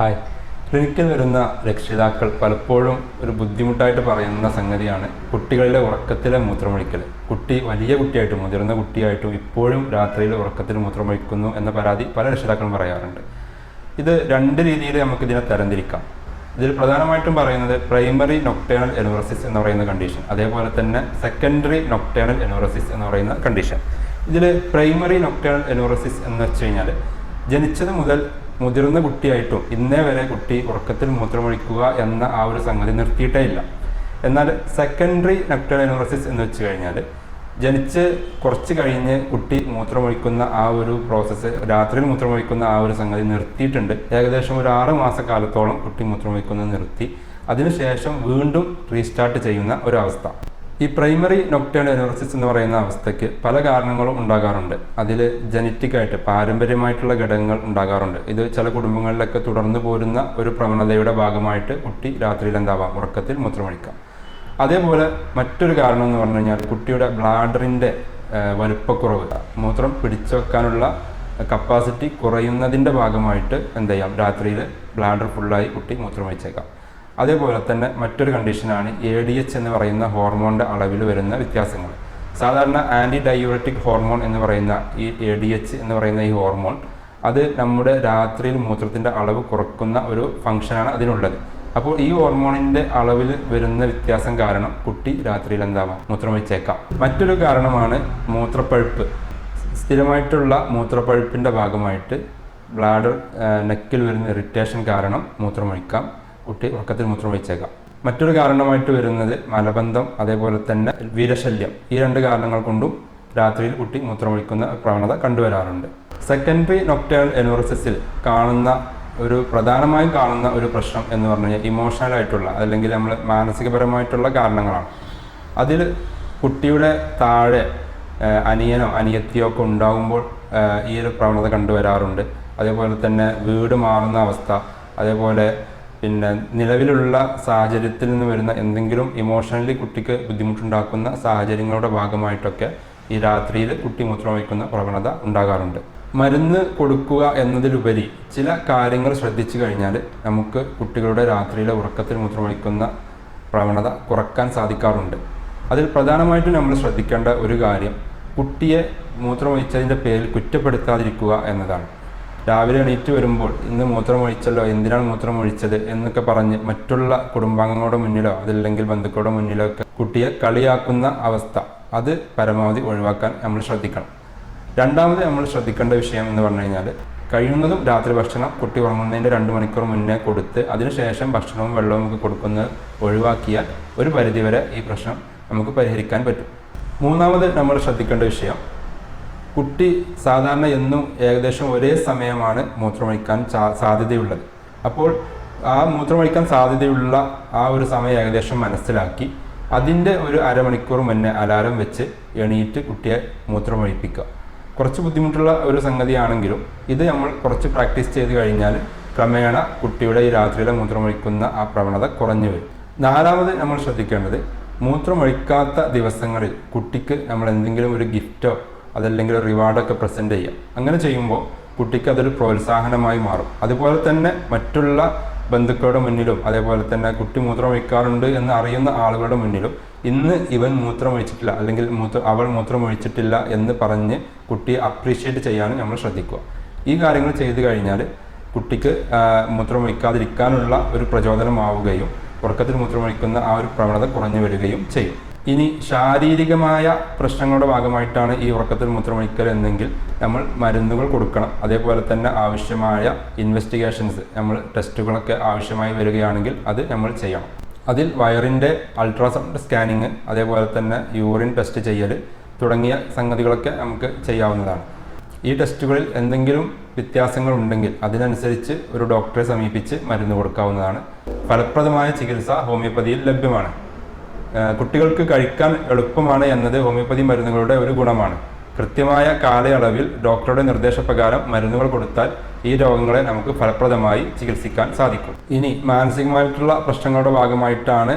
Hi. ക്ലിനിക്കിൽ വരുന്ന രക്ഷിതാക്കൾ പലപ്പോഴും ഒരു ബുദ്ധിമുട്ടായിട്ട് പറയുന്ന സംഗതിയാണ് കുട്ടികളുടെ ഉറക്കത്തിലെ മൂത്രമൊഴിക്കൽ കുട്ടി വലിയ കുട്ടിയായിട്ടും മുതിർന്ന കുട്ടിയായിട്ടും ഇപ്പോഴും രാത്രിയിൽ ഉറക്കത്തിൽ മൂത്രമൊഴിക്കുന്നു എന്ന പരാതി പല രക്ഷിതാക്കളും പറയാറുണ്ട്. ഇത് രണ്ട് രീതിയിൽ നമുക്ക് ഇതിനെ തരംതിരിക്കാം. ഇതിൽ പ്രധാനമായിട്ടും പറയുന്നത് പ്രൈമറി നൊക്ടേണൽ എനോറസിസ് എന്ന് പറയുന്ന കണ്ടീഷൻ അതേപോലെ തന്നെ സെക്കൻഡറി നൊക്ടേണൽ എനോറസിസ് എന്ന് പറയുന്ന കണ്ടീഷൻ. ഇതിൽ പ്രൈമറി നൊക്ടേണൽ എനോറസിസ് എന്ന് വെച്ച് കഴിഞ്ഞാൽ ജനിച്ചത് മുതൽ മുതിർന്ന കുട്ടിയായിട്ടും ഇന്നേ വരെ കുട്ടി ഉറക്കത്തിൽ മൂത്രമൊഴിക്കുക എന്ന ആ ഒരു സംഗതി നിർത്തിയിട്ടേ ഇല്ല എന്നാൽ സെക്കൻഡറി നക്ടൽ എന്ന് വെച്ച് കഴിഞ്ഞാൽ ജനിച്ച് കുറച്ച് കഴിഞ്ഞ് കുട്ടി മൂത്രമൊഴിക്കുന്ന ആ ഒരു പ്രോസസ്സ് രാത്രിയിൽ മൂത്രമൊഴിക്കുന്ന ആ ഒരു സംഗതി നിർത്തിയിട്ടുണ്ട്. ഏകദേശം ഒരു ആറ് മാസക്കാലത്തോളം കുട്ടി മൂത്രമൊഴിക്കുന്നത് നിർത്തി. അതിനുശേഷം വീണ്ടും റീസ്റ്റാർട്ട് ചെയ്യുന്ന ഒരവസ്ഥ ഈ പ്രൈമറി നൊക്ടേൺ എനോറിസിസ് എന്ന് പറയുന്ന അവസ്ഥയ്ക്ക് പല കാരണങ്ങളും ഉണ്ടാകാറുണ്ട്. അതിൽ ജനറ്റിക് ആയിട്ട് പാരമ്പര്യമായിട്ടുള്ള ഘടകങ്ങൾ ഉണ്ടാകാറുണ്ട്. ഇത് ചില കുടുംബങ്ങളിലൊക്കെ തുടർന്നു പോരുന്ന ഒരു പ്രവണതയുടെ ഭാഗമായിട്ട് കുട്ടി രാത്രിയിൽ എന്താവാം? ഉറക്കത്തിൽ മൂത്രമൊഴിക്കാം. അതേപോലെ മറ്റൊരു കാരണം എന്ന് പറഞ്ഞു കഴിഞ്ഞാൽ കുട്ടിയുടെ ബ്ലാഡറിന്റെ വലുപ്പക്കുറവ്. മൂത്രം പിടിച്ചു വെക്കാനുള്ള കപ്പാസിറ്റി കുറയുന്നതിന്റെ ഭാഗമായിട്ട് എന്ത് ചെയ്യാം? രാത്രിയിൽ ബ്ലാഡർ ഫുള്ളായി കുട്ടി മൂത്രമൊഴിച്ചേക്കാം. അതേപോലെ തന്നെ മറ്റൊരു കണ്ടീഷനാണ് എ ഡി എച്ച് എന്ന് പറയുന്ന ഹോർമോണിന്റെ അളവിൽ വരുന്ന വ്യത്യാസങ്ങൾ. സാധാരണ ആന്റി ഡയൂററ്റിക് ഹോർമോൺ എന്ന് പറയുന്ന ഈ എ ഡി എച്ച് എന്ന് പറയുന്ന ഈ ഹോർമോൺ അത് നമ്മുടെ രാത്രിയിൽ മൂത്രത്തിന്റെ അളവ് കുറക്കുന്ന ഒരു ഫംഗ്ഷനാണ് അതിനുള്ളത്. അപ്പോൾ ഈ ഹോർമോണിന്റെ അളവിൽ വരുന്ന വ്യത്യാസം കാരണം കുട്ടി രാത്രിയിൽ എന്താവാം വെച്ചേക്കാം. മറ്റൊരു കാരണമാണ് മൂത്രപ്പഴുപ്പ്. സ്ഥിരമായിട്ടുള്ള മൂത്രപ്പഴുപ്പിന്റെ ഭാഗമായിട്ട് ബ്ലാഡർ നെക്കിൽ വരുന്ന ഇറിറ്റേഷൻ കാരണം മൂത്രമൊഴിക്കാം. കുട്ടി ഉറക്കത്തിൽ മൂത്രം മൂത്രമൊഴിച്ചേക്കാം മറ്റൊരു കാരണമായിട്ട് വരുന്നത് മലബന്ധം അതേപോലെ തന്നെ വീരശല്യം. ഈ രണ്ട് കാരണങ്ങൾ കൊണ്ടും രാത്രിയിൽ കുട്ടി മൂത്രമൊഴിക്കുന്ന പ്രവണത കണ്ടുവരാറുണ്ട്. സെക്കൻഡറി നൊക്ടേൺ എനോറിസിൽ കാണുന്ന ഒരു പ്രധാനമായും കാണുന്ന ഒരു പ്രശ്നം എന്ന് പറഞ്ഞു കഴിഞ്ഞാൽ ഇമോഷണൽ ആയിട്ടുള്ള അല്ലെങ്കിൽ നമ്മൾ മാനസികപരമായിട്ടുള്ള കാരണങ്ങളാണ്. അതിൽ കുട്ടിയുടെ താഴെ അനിയനോ അനിയത്തിയോ ഒക്കെ ഉണ്ടാകുമ്പോൾ ഈ ഒരു പ്രവണത കണ്ടുവരാറുണ്ട്. അതേപോലെ തന്നെ വീട് മാറുന്ന അവസ്ഥ അതേപോലെ പിന്നെ നിലവിലുള്ള സാഹചര്യത്തിൽ നിന്ന് വരുന്ന എന്തെങ്കിലും ഇമോഷണലി കുട്ടിക്ക് ബുദ്ധിമുട്ടുണ്ടാക്കുന്ന സാഹചര്യങ്ങളുടെ ഭാഗമായിട്ടൊക്കെ ഈ രാത്രിയിൽ കുട്ടി മൂത്രമൊഴിക്കുന്ന പ്രവണത ഉണ്ടാകാറുണ്ട്. മരുന്ന് കൊടുക്കുക എന്നതിലുപരി ചില കാര്യങ്ങൾ ശ്രദ്ധിച്ചു കഴിഞ്ഞാൽ നമുക്ക് കുട്ടികളുടെ രാത്രിയിലെ ഉറക്കത്തിൽ മൂത്രമൊഴിക്കുന്ന പ്രവണത കുറയ്ക്കാൻ സാധിക്കാറുണ്ട്. അതിൽ പ്രധാനമായിട്ടും നമ്മൾ ശ്രദ്ധിക്കേണ്ട ഒരു കാര്യം കുട്ടിയെ മൂത്രമൊഴിച്ചതിന്റെ പേരിൽ കുറ്റപ്പെടുത്താതിരിക്കുക എന്നതാണ്. രാവിലെ എണീറ്റ് വരുമ്പോൾ ഇന്ന് മൂത്രമൊഴിച്ചല്ലോ എന്തിനാണ് മൂത്രമൊഴിച്ചത് എന്നൊക്കെ പറഞ്ഞ് മറ്റുള്ള കുടുംബാംഗങ്ങളുടെ മുന്നിലോ അതല്ലെങ്കിൽ ബന്ധുക്കളുടെ മുന്നിലോ ഒക്കെ കുട്ടിയെ കളിയാക്കുന്ന അവസ്ഥ. അത് പരമാവധി ഒഴിവാക്കാൻ നമ്മൾ ശ്രദ്ധിക്കണം. രണ്ടാമത് നമ്മൾ ശ്രദ്ധിക്കേണ്ട വിഷയം എന്ന് പറഞ്ഞു കഴിഞ്ഞാൽ കഴിയുന്നതും രാത്രി ഭക്ഷണം കുട്ടി ഉറങ്ങുന്നതിന്റെ രണ്ട് മണിക്കൂർ മുന്നേ കൊടുത്ത് അതിനുശേഷം ഭക്ഷണവും വെള്ളവും ഒക്കെ കൊടുക്കുന്നത് ഒഴിവാക്കിയാൽ ഒരു പരിധിവരെ ഈ പ്രശ്നം നമുക്ക് പരിഹരിക്കാൻ പറ്റും. മൂന്നാമത് നമ്മൾ ശ്രദ്ധിക്കേണ്ട വിഷയം കുട്ടി സാധാരണ എന്നും ഏകദേശം ഒരേ സമയമാണ് മൂത്രമൊഴിക്കാൻ സാധ്യതയുള്ളത്. അപ്പോൾ ആ മൂത്രമൊഴിക്കാൻ സാധ്യതയുള്ള ആ ഒരു സമയം ഏകദേശം മനസ്സിലാക്കി അതിന്റെ ഒരു അരമണിക്കൂർ മുന്നേ അലാറം വെച്ച് എണീറ്റ് കുട്ടിയെ മൂത്രമൊഴിപ്പിക്കുക. കുറച്ച് ബുദ്ധിമുട്ടുള്ള ഒരു സംഗതിയാണെങ്കിലും ഇത് നമ്മൾ കുറച്ച് പ്രാക്ടീസ് ചെയ്ത് കഴിഞ്ഞാൽ ക്രമേണ കുട്ടിയുടെ ഈ രാത്രിയിലെ മൂത്രമൊഴിക്കുന്ന ആ പ്രവണത കുറഞ്ഞു വരും. നാലാമത് നമ്മൾ ശ്രദ്ധിക്കേണ്ടത് മൂത്രമൊഴിക്കാത്ത ദിവസങ്ങളിൽ കുട്ടിക്ക് നമ്മൾ എന്തെങ്കിലും ഒരു ഗിഫ്റ്റോ അതല്ലെങ്കിൽ റിവാർഡൊക്കെ പ്രസന്റ് ചെയ്യാം. അങ്ങനെ ചെയ്യുമ്പോൾ കുട്ടിക്ക് അതൊരു പ്രോത്സാഹനമായി മാറും. അതുപോലെ തന്നെ മറ്റുള്ള ബന്ധുക്കളുടെ മുന്നിലും അതേപോലെ തന്നെ കുട്ടി മൂത്രം ഒഴിക്കാറുണ്ട് എന്ന് അറിയുന്ന ആളുകളുടെ മുന്നിലും ഇന്ന് ഇവൻ മൂത്രം ഒഴിച്ചിട്ടില്ല അല്ലെങ്കിൽ മൂത്ര അവൾ മൂത്രം ഒഴിച്ചിട്ടില്ല എന്ന് പറഞ്ഞ് കുട്ടിയെ അപ്രീഷിയേറ്റ് ചെയ്യാനും നമ്മൾ ശ്രദ്ധിക്കുക. ഈ കാര്യങ്ങൾ ചെയ്തു കഴിഞ്ഞാൽ കുട്ടിക്ക് മൂത്രം ഒഴിക്കാതിരിക്കാനുള്ള ഒരു പ്രചോദനമാവുകയും ഉറക്കത്തിൽ മൂത്രമൊഴിക്കുന്ന ആ ഒരു പ്രവണത കുറഞ്ഞു വരികയും ചെയ്യും. ഇനി ശാരീരികമായ പ്രശ്നങ്ങളുടെ ഭാഗമായിട്ടാണ് ഈ ഉറക്കത്തിൽ മൂത്രമൊഴിക്കൽ എന്നെങ്കിൽ നമ്മൾ മരുന്നുകൾ കൊടുക്കണം. അതേപോലെ തന്നെ ആവശ്യമായ ഇൻവെസ്റ്റിഗേഷൻസ് നമ്മൾ ടെസ്റ്റുകളൊക്കെ ആവശ്യമായി വരികയാണെങ്കിൽ അത് നമ്മൾ ചെയ്യണം. അതിൽ വയറിന്റെ അൾട്രാസൗണ്ട് സ്കാനിങ് അതേപോലെ തന്നെ യൂറിൻ ടെസ്റ്റ് ചെയ്യൽ തുടങ്ങിയ സംഗതികളൊക്കെ നമുക്ക് ചെയ്യാവുന്നതാണ്. ഈ ടെസ്റ്റുകളിൽ എന്തെങ്കിലും വ്യത്യാസങ്ങൾ ഉണ്ടെങ്കിൽ അതിനനുസരിച്ച് ഒരു ഡോക്ടറെ സമീപിച്ച് മരുന്ന് കൊടുക്കാവുന്നതാണ്. ഫലപ്രദമായ ചികിത്സ ഹോമിയോപ്പതിയിൽ ലഭ്യമാണ്. കുട്ടികൾക്ക് കഴിക്കാൻ എളുപ്പമാണ് എന്നത് ഹോമിയോപ്പതി മരുന്നുകളുടെ ഒരു ഗുണമാണ്. കൃത്യമായ കാലയളവിൽ ഡോക്ടറുടെ നിർദ്ദേശപ്രകാരം മരുന്നുകൾ കൊടുത്താൽ ഈ രോഗങ്ങളെ നമുക്ക് ഫലപ്രദമായി ചികിത്സിക്കാൻ സാധിക്കും. ഇനി മാനസികമായിട്ടുള്ള പ്രശ്നങ്ങളുടെ ഭാഗമായിട്ടാണ്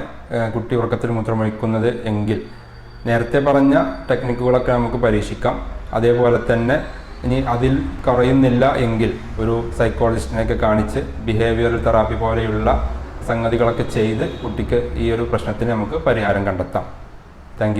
കുട്ടി ഉറക്കത്തിൽ മൂത്രമൊഴിക്കുന്നത് എങ്കിൽ നേരത്തെ പറഞ്ഞ ടെക്നിക്കുകളൊക്കെ നമുക്ക് പരീക്ഷിക്കാം. അതേപോലെ തന്നെ ഇനി അതിൽ കുറയുന്നില്ല എങ്കിൽ ഒരു സൈക്കോളജിസ്റ്റിനെയൊക്കെ കാണിച്ച് ബിഹേവിയറൽ തെറാപ്പി പോലെയുള്ള സംഗതികളൊക്കെ ചെയ്ത് കുട്ടിക്ക് ഈ ഒരു പ്രശ്നത്തിന് നമുക്ക് പരിഹാരം കണ്ടെത്താം. താങ്ക്